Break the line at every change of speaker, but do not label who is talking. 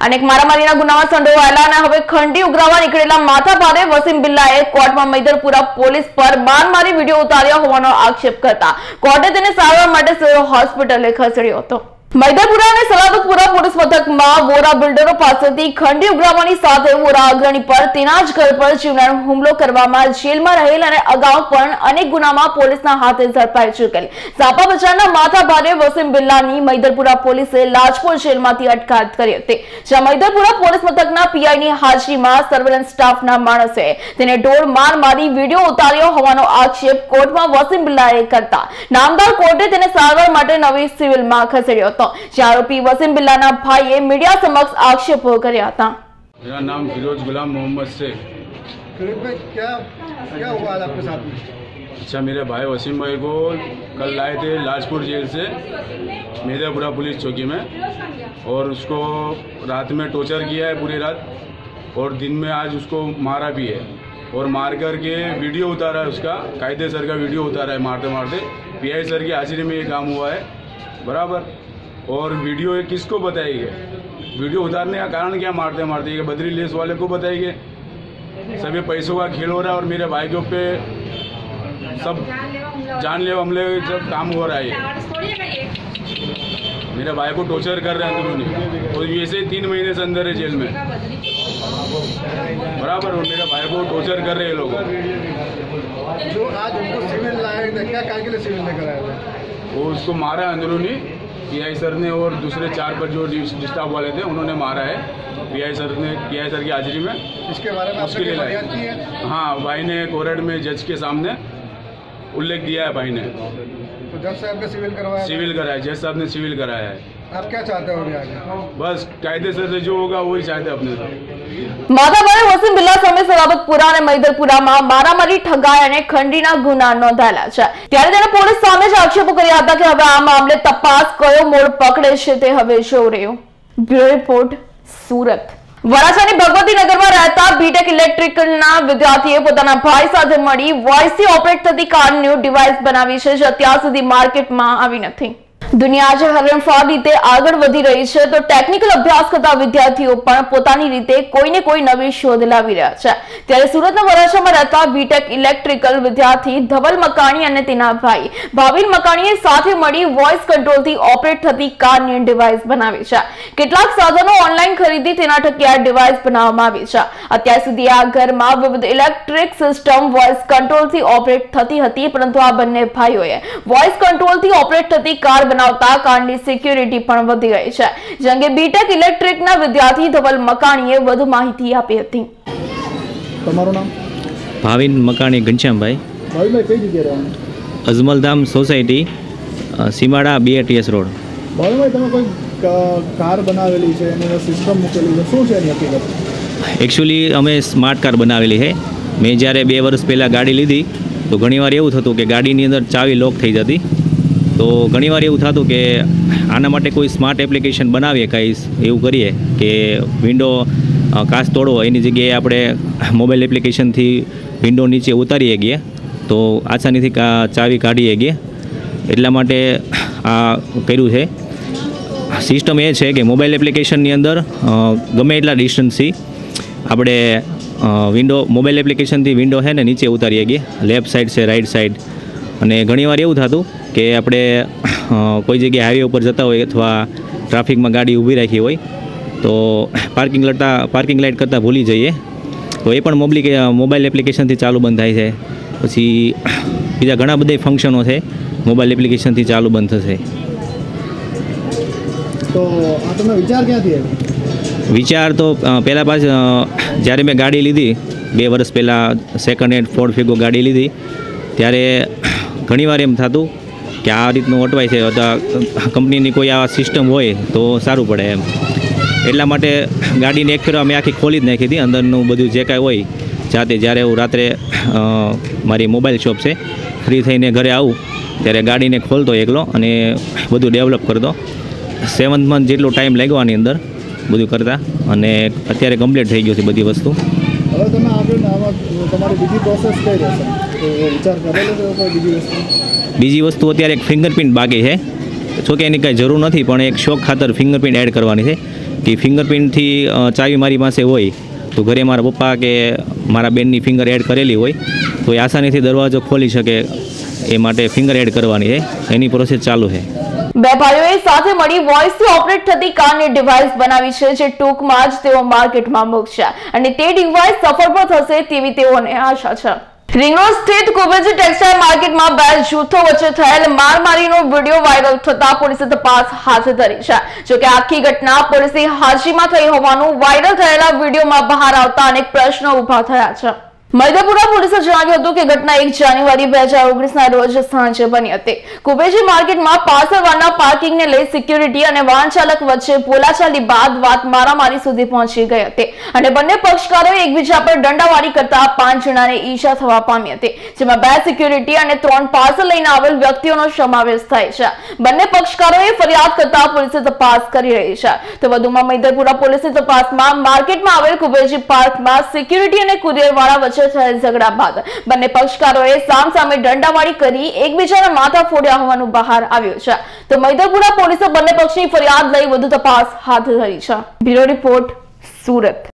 અનેક મારામારીના ગુનામાં સંડોવાયેલા અને હવે ખંડી ઉઘરાવા નીકળેલા માથાભારે વસીમ બિલ્લાએ કોર્ટમાં મૈદરપુરા પોલીસ પર માર મારી વીડિયો ઉતાર્યા હોવાનો આક્ષેપ કરતા કોર્ટે તેને સારવાર માટે સિવિલ હોસ્પિટલે ખસેડ્યો હતો. મૈદરપુરા અને સલાબતપુરા પોલીસ મથકમાં વોરા બિલ્ડરો પાસેથી ખંડી ઉઘરાવાની સાથે વોરા અગ્રણી પર તેના જ ઘર પર જીવલેણ હુમલો કરવામાં જેલમાં રહેલ અને અગાઉ પણ અનેક ગુનામાં પોલીસના હાથે ઝડપાઈ ચૂકેલ. ઝાપા બજારના માથા ભારે વસીમ બિલ્લાની મૈદરપુરા પોલીસે લાજપોર જેલમાંથી અટકાયત કરી હતી, જ્યાં મૈદરપુરા પોલીસ મથકના પીઆઈની હાજરીમાં સર્વેલન્સ સ્ટાફના માણસે તેને ઢોર માર મારી વીડિયો ઉતાર્યો હોવાનો આક્ષેપ કોર્ટમાં વસીમ બિલ્લાએ કરતા. નામદાર કોર્ટે તેને સારવાર માટે નવી સિવિલમાં ખસેડ્યો હતો. જ્યાં આરોપી વસીમ બિલ્લાના ભાઈએ મીડિયા સમક્ષ આક્ષેપો કર્યા હતા
मेरा नाम फिरोज गुलाम मोहम्मद शेख
फिरोज भाई क्या क्या हुआ आज आपके साथ में
अच्छा मेरे भाई वसीम भाई को कल लाए थे लाजपुर जेल से मेधापुरा पुलिस चौकी में और उसको रात में टॉर्चर किया है पूरी रात और दिन में आज उसको मारा भी है और मार कर के वीडियो उतारा है उसका कायदे सर का वीडियो उतारा है मारते मारते पीआई सर की हाजिरी में ये काम हुआ है बराबर और वीडियो ये किसको बताएँगे वीडियो उतारने का कारण क्या? मारते मारते ये बद्री लेस वाले को बताएँगे सभी पैसों का खेल हो रहा है और मेरे भाई के ऊपर सब जानलेवा हमले सब काम हो रहा है मेरे भाई को टॉर्चर कर रहे हैं अंदरूनी और वैसे ही तीन महीने से अंदर है जेल में। बराबर और मेरे भाई को टॉर्चर कर रहे हैं लोग।
जो आज उनको सिविल थे क्या काय के लिए सिविल लेकर थे?
वो उसको मारा अंदरूनी। पीआई सर ने और दूसरे चार पर जो डिस्टाफ वाले थे उन्होंने मारा है। पीआई सर ने पीआई सर की हाजिरी में।
इसके बारे में
उसके लिए
है?
हाँ भाई ने कोर्ट में जज के सामने उल्लेख दिया है भाई ने।
तो जज साहब ने सिविल करवाया
सिविल कराया जज साहब ने सिविल कराया है।
आप क्या चाहते हो अभी आगे
बस कायदेसर से जो होगा वही चाहते हैं अपने से
માથાભારે વસીમ બિલ્લા સામે સલાબતપુરા અને મૈદરપુરામાં મારામારી ઠગાઈ અને ખંડીના ગુના નોંધાયેલા છે ત્યારે તેને પોલીસ સામે જ આક્ષેપો કર્યા હતા કે હવે આ મામલે તપાસ કયો મોડ પકડે છે તે હવે જોવું રહ્યું બ્યુરો રિપોર્ટ સુરત વરાછાની ભગવતી નગરમાં રહેતા બીટેક ઇલેક્ટ્રિકલના વિદ્યાર્થીએ પોતાના ભાઈ સાથે મળી વોઇસથી ઓપરેટ થતી કારનું ડિવાઇસ બનાવી છે જે અત્યાર સુધી માર્કેટમાં આવી નથી દુનિયા આજે હરણફાળ રીતે આગળ વધી રહી છે. તો ટેકનિકલ અભ્યાસ કરતા વિદ્યાર્થીઓ પણ પોતાની રીતે કોઈને કોઈ નવી શોધ લાવી રહ્યા છે. ત્યારે સુરતના વરાછામાં રહેતા બીટેક ઇલેક્ટ્રિકલ વિદ્યાર્થી ધવલ મકાણી અને તેના ભાઈ ભાવિન મકાણીએ સાથે મળી વોઇસ કંટ્રોલથી ઓપરેટ થતી કારની ડિવાઇસ બનાવી છે. કેટલાક સાધનો ઓનલાઈન ખરીદી તેના ટકે આ ડિવાઇસ બનાવવામાં આવી છે. અત્યાર સુધી આ ઘરમાં વિવિધ ઇલેક્ટ્રિક સિસ્ટમ વોઇસ કંટ્રોલથી ઓપરેટ થતી હતી, પરંતુ આ બંને ભાઈઓએ વોઇસ કંટ્રોલથી ઓપરેટ થતી કાર બનાવતા કારની સિક્યુરિટી પણ વધી ગઈ છે. જે અંગે બીટેક ઇલેક્ટ્રિકના વિદ્યાર્થી ધવલ મકાણીએ વધુ માહિતી આપી હતી.
તમારું નામ?
ભાવિન મકાણી ઘનશ્યામભાઈ.
ભાવિનભાઈ કઈ જગ્યાએ રહેવાનું?
અજમલધામ સોસાયટી સીમાડા બીએટીએસ રોડ.
ભાવિનભાઈ તમે કોઈ કાર બનાવેલી છે એની સિસ્ટમ મૂકેલી છે? શું છે એની હકીકત?
એકચ્યુઅલી અમે સ્માર્ટ કાર બનાવેલી છે. મેં જ્યારે બે વર્ષ પહેલાં ગાડી લીધી તો ઘણીવાર એવું થતું કે ગાડીની અંદર ચાવી લોક થઈ જતી. તો ઘણીવાર એવું થતું કે આના માટે કોઈ સ્માર્ટ એપ્લિકેશન બનાવીએ કાંઈ એવું કરીએ કે વિન્ડો કાચ તોડવો એની જગ્યાએ આપણે મોબાઈલ એપ્લિકેશનથી વિન્ડો નીચે ઉતારીએ ગીએ. તો આસાનીથી ચાવી કાઢીએ ગઈએ એટલા માટે આ કર્યું છે. સિસ્ટમ એ છે કે મોબાઈલ એપ્લિકેશનની અંદર ગમે એટલા ડિસ્ટન્સથી આપણે વિન્ડો મોબાઈલ એપ્લિકેશનથી વિન્ડો છે ને નીચે ઉતારીએ ગઈએ લેફ્ટ સાઈડ છે રાઈટ સાઈડ અને ઘણીવાર એવું થતું કે આપણે કોઈ જગ્યાએ હાઈવે ઉપર જતા હોય અથવા ટ્રાફિકમાં ગાડી ઊભી રાખી હોય તો પાર્કિંગ લડતા પાર્કિંગ લાઇટ કરતાં ભૂલી જઈએ. તો એ પણ મોબલી મોબાઈલ એપ્લિકેશનથી ચાલુ બંધ થાય છે. પછી બીજા ઘણા બધા ફંક્શનો છે મોબાઈલ એપ્લિકેશનથી ચાલુ બંધ થશે.
તો આ તમને વિચાર ક્યાંથી આવ્યો?
વિચાર તો પહેલાં પાછ જ્યારે મેં ગાડી લીધી બે વર્ષ પહેલાં સેકન્ડ હેન્ડ ફોર્ડ ફિગો ગાડી લીધી ત્યારે ઘણીવાર એમ થતું કે આ રીતનું અટવાય છે કંપનીની કોઈ આ સિસ્ટમ હોય તો સારું પડે એમ. એટલા માટે ગાડીને એક ફેરવા મેં આખી ખોલી જ નાખી હતી, અંદરનું બધું જે કાંઈ હોય, જાતે જ્યારે હું રાત્રે મારી મોબાઈલ શોપ છે, ફ્રી થઈને ઘરે આવું, ત્યારે ગાડીને ખોલતો એકલો અને બધું ડેવલપ કરતો. સેવન્થ મંથ જેટલો ટાઈમ લાગ્યો આની અંદર, બધું કરતા, અને અત્યારે કમ્પ્લીટ થઈ ગયું છે બધી વસ્તુ.
વિચાર કરેલો છે કોઈ બીજી વસ્તુ?
બીજી વસ્તુ અત્યારે એક ફિંગરપ્રિન્ટ બાકી છે. જો કે એની કાંઈ જરૂર નથી પણ એક શોખ ખાતર ફિંગરપ્રિન્ટ એડ કરવાની છે. કે ફિંગરપ્રિન્ટથી ચાવી મારી પાસે હોય તો ઘરે મારા પપ્પા કે મારા બેનની ફિંગર એડ કરેલી હોય તો એ આસાનીથી દરવાજો ખોલી શકે એ માટે ફિંગર એડ કરવાની છે. એની પ્રોસેસ ચાલુ છે.
બે ભાઈઓએ સાથે મળી વોઇસથી ઓપરેટ થતી કારની ડિવાઇસ બનાવી છે જે ટૂંકમાં જ તેઓ માર્કેટમાં મૂકશે. અને તે ડિવાઇસ સફળ પણ થશે તેવી તેઓને આશા છે. રિંગરોડ સ્થિત કુબેજી ટેક્સટાઇલ માર્કેટમાં બે જૂથો વચ્ચે થયેલ મારમારીનો વીડિયો વાયરલ થતા પોલીસે તપાસ હાથ ધરી છે. જોકે આખી ઘટના પોલીસની હાજરીમાં થઈ હોવાનું વાયરલ થયેલા વિડીયોમાં બહાર આવતા અનેક પ્રશ્નો ઊભા થયા છે. મૈદાપુરા પોલીસે જણાવ્યું હતું કે ઘટના એક જાન્યુઆરી બે હજાર ઓગણીસના રોજ સાંજે બની હતી. કુબેજી માર્કેટમાં પાર્સલ વાનના પાર્કિંગને લઈ સિક્યુરિટી અને વાહન ચાલક વચ્ચે બોલાચાલી બાદ વાત મારામારી સુધી પહોંચી ગઈ હતી. અને બંને પક્ષકારોએ એકબીજા પર દંડાવાળી કરતા પાંચ જણાને ઈજા થવા પામી હતી, જેમાં બે સિક્યુરિટી અને ત્રણ પાર્સલ લઈને આવેલ વ્યક્તિઓનો સમાવેશ થાય છે. બંને પક્ષકારોએ ફરિયાદ કરતા પોલીસે તપાસ કરી રહી છે. તો વધુમાં મૈદરપુરા પોલીસે તપાસમાં માર્કેટમાં આવેલ કુબેજી પાર્કમાં સિક્યુરિટી અને કુરિયર વાળા વચ્ચે થયેલ ઝઘડા બાદ બંને પક્ષકારોએ સામસામે દંડાવાળી કરી એકબીજાના માથા ફોડ્યા હોવાનું બહાર આવ્યું છે. તો મૈદરપુરા પોલીસે બંને પક્ષની ફરિયાદ લઈ વધુ તપાસ હાથ ધરી છે. Bureau report Surat.